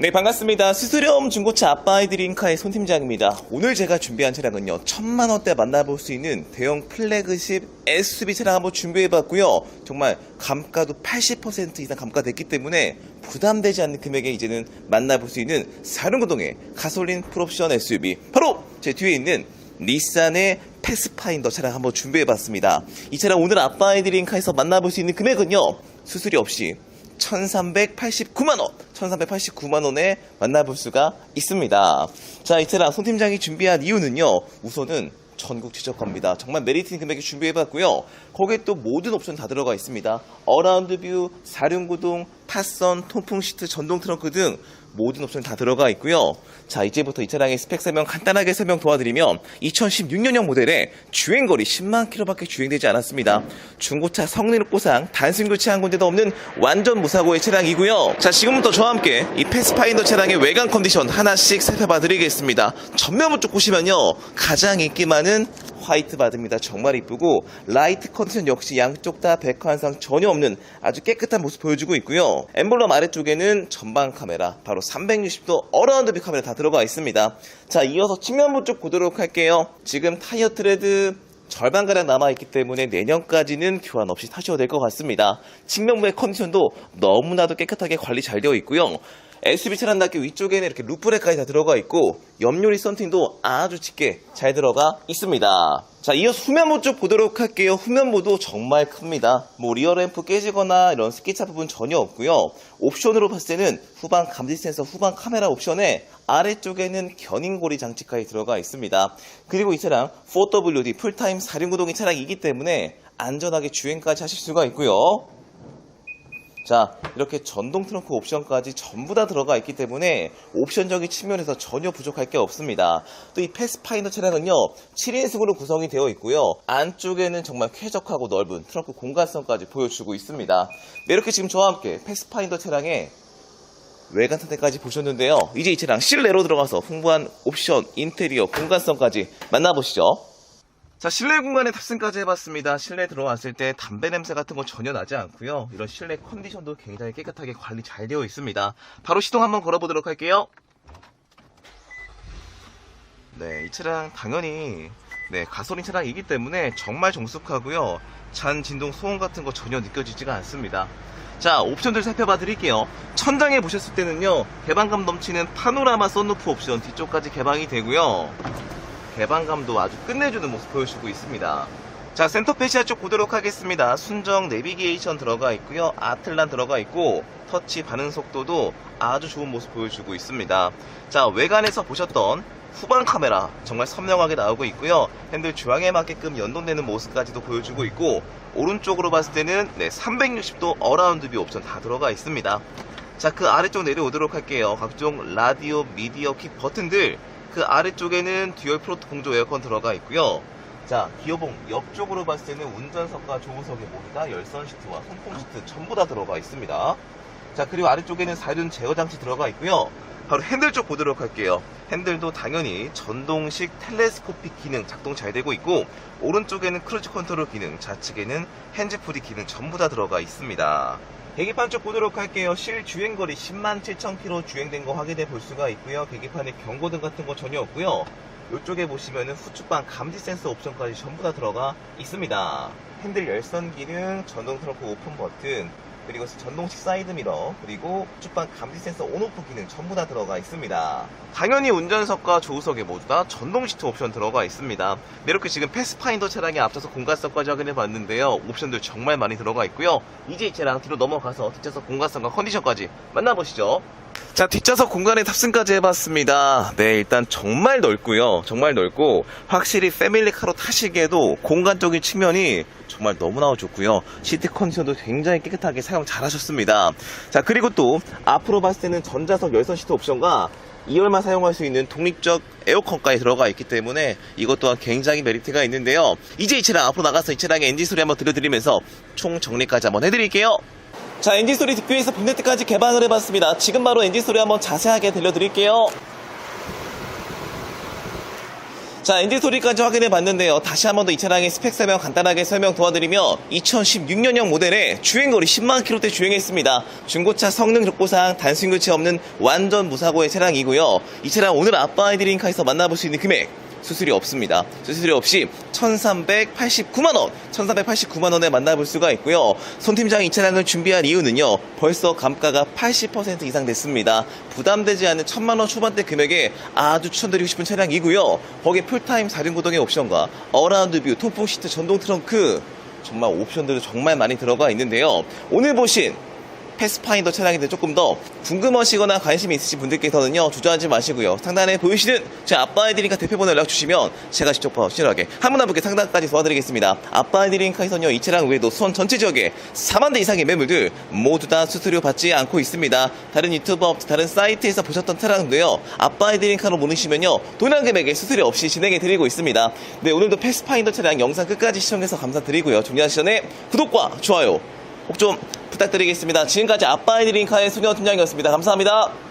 네, 반갑습니다. 수수료음 중고차 아빠이드링카의 손팀장입니다. 오늘 제가 준비한 차량은요, 천만 원대 만나볼 수 있는 대형 플래그십 SUV 차량 한번 준비해봤고요. 정말 감가도 80% 이상 감가됐기 때문에 부담되지 않는 금액에 이제는 만나볼 수 있는 사륜구동의 가솔린 풀옵션 SUV. 바로 제 뒤에 있는 닛산의 패스파인더 차량 한번 준비해봤습니다. 이 차량 오늘 아빠이드링카에서 만나볼 수 있는 금액은요, 수수료 없이 1389만원, 1389만원에 만나볼 수가 있습니다. 자, 이 차량 손 팀장이 준비한 이유는요, 우선은 전국 지적합니다. 정말 메리트 있는 금액이 준비해봤고요. 거기에 또 모든 옵션 다 들어가 있습니다. 어라운드 뷰, 사륜구동, 파선, 통풍 시트, 전동 트렁크 등 모든 옵션 다 들어가 있고요. 자, 이제부터 이 차량의 스펙 설명 간단하게 설명 도와드리면 2016년형 모델에 주행거리 10만 킬로밖에 주행되지 않았습니다. 중고차 성능 보상 단순 교체 한 군데도 없는 완전 무사고의 차량이고요. 자, 지금부터 저와 함께 이 패스파인더 차량의 외관 컨디션 하나씩 살펴봐 드리겠습니다. 전면부 쪽 보시면요. 가장 인기 많은 화이트 바드입니다. 정말 이쁘고 라이트 컨디션 역시 양쪽 다 백환상 전혀 없는 아주 깨끗한 모습 보여주고 있고요. 엠블럼 아래쪽에는 전방 카메라 바로 360도 어라운드 뷰 카메라 다 들어가 있습니다. 자 이어서 측면부 쪽 보도록 할게요. 지금 타이어 트레드 절반가량 남아있기 때문에 내년까지는 교환 없이 타셔도 될 것 같습니다. 측면부의 컨디션도 너무나도 깨끗하게 관리 잘 되어 있고요. SUV 차량답게 위쪽에는 이렇게 루프레까지 다 들어가 있고 옆유리 썬팅도 아주 짙게 잘 들어가 있습니다. 자, 이어서 후면부 쪽 보도록 할게요. 후면부도 정말 큽니다. 뭐 리어 램프 깨지거나 이런 스키차 부분 전혀 없고요. 옵션으로 봤을 때는 후방 감지 센서, 후방 카메라 옵션에 아래쪽에는 견인고리 장치까지 들어가 있습니다. 그리고 이 차량 4WD 풀타임 4륜구동의 차량이기 때문에 안전하게 주행까지 하실 수가 있고요. 자, 이렇게 전동 트렁크 옵션까지 전부 다 들어가 있기 때문에 옵션적인 측면에서 전혀 부족할 게 없습니다. 또 이 패스파인더 차량은요, 7인승으로 구성이 되어 있고요. 안쪽에는 정말 쾌적하고 넓은 트렁크 공간성까지 보여주고 있습니다. 네, 이렇게 지금 저와 함께 패스파인더 차량의 외관 상태까지 보셨는데요. 이제 이 차량 실내로 들어가서 풍부한 옵션, 인테리어, 공간성까지 만나보시죠. 자, 실내 공간에 탑승까지 해봤습니다. 실내 들어왔을 때 담배 냄새 같은 거 전혀 나지 않고요. 이런 실내 컨디션도 굉장히 깨끗하게 관리 잘 되어 있습니다. 바로 시동 한번 걸어보도록 할게요. 네, 이 차량 당연히 네, 가솔린 차량이기 때문에 정말 정숙하고요. 잔 진동 소음 같은 거 전혀 느껴지지가 않습니다. 자, 옵션들 살펴봐 드릴게요. 천장에 보셨을 때는요, 개방감 넘치는 파노라마 썬루프 옵션 뒤쪽까지 개방이 되고요. 개방감도 아주 끝내주는 모습 보여주고 있습니다. 자, 센터 페시아 쪽 보도록 하겠습니다. 순정 내비게이션 들어가 있고요. 아틀란 들어가 있고 터치 반응 속도도 아주 좋은 모습 보여주고 있습니다. 자, 외관에서 보셨던 후방 카메라 정말 선명하게 나오고 있고요. 핸들 중앙에 맞게끔 연동되는 모습까지도 보여주고 있고 오른쪽으로 봤을 때는 네, 360도 어라운드 뷰 옵션 다 들어가 있습니다. 자, 그 아래쪽 내려오도록 할게요. 각종 라디오, 미디어, 킥 버튼들 그 아래쪽에는 듀얼 프로트 공조 에어컨 들어가 있고요. 자, 기어봉 옆쪽으로 봤을 때는 운전석과 조우석의 모두 다 열선 시트와 통풍 시트 전부 다 들어가 있습니다. 자, 그리고 아래쪽에는 사륜 제어 장치 들어가 있고요. 바로 핸들 쪽 보도록 할게요. 핸들도 당연히 전동식 텔레스코픽 기능 작동 잘 되고 있고 오른쪽에는 크루즈 컨트롤 기능, 좌측에는 핸즈프리 기능 전부 다 들어가 있습니다. 계기판 쪽 보도록 할게요. 실 주행거리 10만 7천 킬로 주행된 거 확인해 볼 수가 있고요. 계기판에 경고등 같은 거 전혀 없고요. 이쪽에 보시면은 후측방 감지 센서 옵션까지 전부 다 들어가 있습니다. 핸들 열선 기능, 전동 트렁크 오픈 버튼, 그리고 전동식 사이드 미러, 그리고 후측방 감지 센서 온오프 기능 전부 다 들어가 있습니다. 당연히 운전석과 조수석에 모두 다 전동 시트 옵션 들어가 있습니다. 네, 이렇게 지금 패스파인더 차량에 앞서서 공간성까지 확인해 봤는데요. 옵션들 정말 많이 들어가 있고요. 이제 이 차량 뒤로 넘어가서 뒷좌석 공간성과 컨디션까지 만나보시죠. 자, 뒷좌석 공간에 탑승까지 해봤습니다. 네, 일단 정말 넓고요. 정말 넓고, 확실히 패밀리카로 타시기에도 공간적인 측면이 정말 너무나 좋고요. 시트 컨디션도 굉장히 깨끗하게 사용 잘 하셨습니다. 자, 그리고 또, 앞으로 봤을 때는 전자석 열선 시트 옵션과 2열만 사용할 수 있는 독립적 에어컨까지 들어가 있기 때문에 이것 또한 굉장히 메리트가 있는데요. 이제 이 차량 앞으로 나가서 이 차량의 엔진 소리 한번 들려드리면서 총 정리까지 한번 해드릴게요. 자, 엔진 소리 듣기 위해서 본네트까지 개방을 해봤습니다. 지금 바로 엔진 소리 한번 자세하게 들려드릴게요. 자, 엔진 소리까지 확인해 봤는데요. 다시 한번 더 이 차량의 스펙 설명 간단하게 설명 도와드리면 2016년형 모델에 주행거리 10만 킬로대 주행했습니다. 중고차 성능 족보상 단순 교체 없는 완전 무사고의 차량이고요. 이 차량 오늘 아빠 아이들이 링카에서 만나볼 수 있는 금액 수수료 없습니다. 수수료 없이 1,389만원, 1,389만원에 만나볼 수가 있고요. 손 팀장이 이 차량을 준비한 이유는요. 벌써 감가가 80% 이상 됐습니다. 부담되지 않는 1,000만원 초반대 금액에 아주 추천드리고 싶은 차량이고요. 거기에 풀타임 4륜 구동의 옵션과 어라운드 뷰, 통풍 시트, 전동 트렁크 정말 옵션들이 정말 많이 들어가 있는데요. 오늘 보신 패스파인더 차량인데 조금 더 궁금하시거나 관심이 있으신 분들께서는요 주저하지 마시고요. 상단에 보이시는 제 아빠아이드링카 대표번호 연락 주시면 제가 직접 확실하게 한분 한 분께 상담까지 도와드리겠습니다. 아빠아이드링카에서는요 이 차량 외에도 수원 전체 지역에 4만 대 이상의 매물들 모두 다 수수료 받지 않고 있습니다. 다른 유튜버 다른 사이트에서 보셨던 차량도요 아빠아이드링카로 모르시면요 도난 금액에 수수료 없이 진행해 드리고 있습니다. 네 오늘도 패스파인더 차량 영상 끝까지 시청해서 감사드리고요. 종료하시 전에 구독과 좋아요. 꼭 좀 부탁드리겠습니다. 지금까지 아빠의 드링카의 수경 팀장이었습니다. 감사합니다.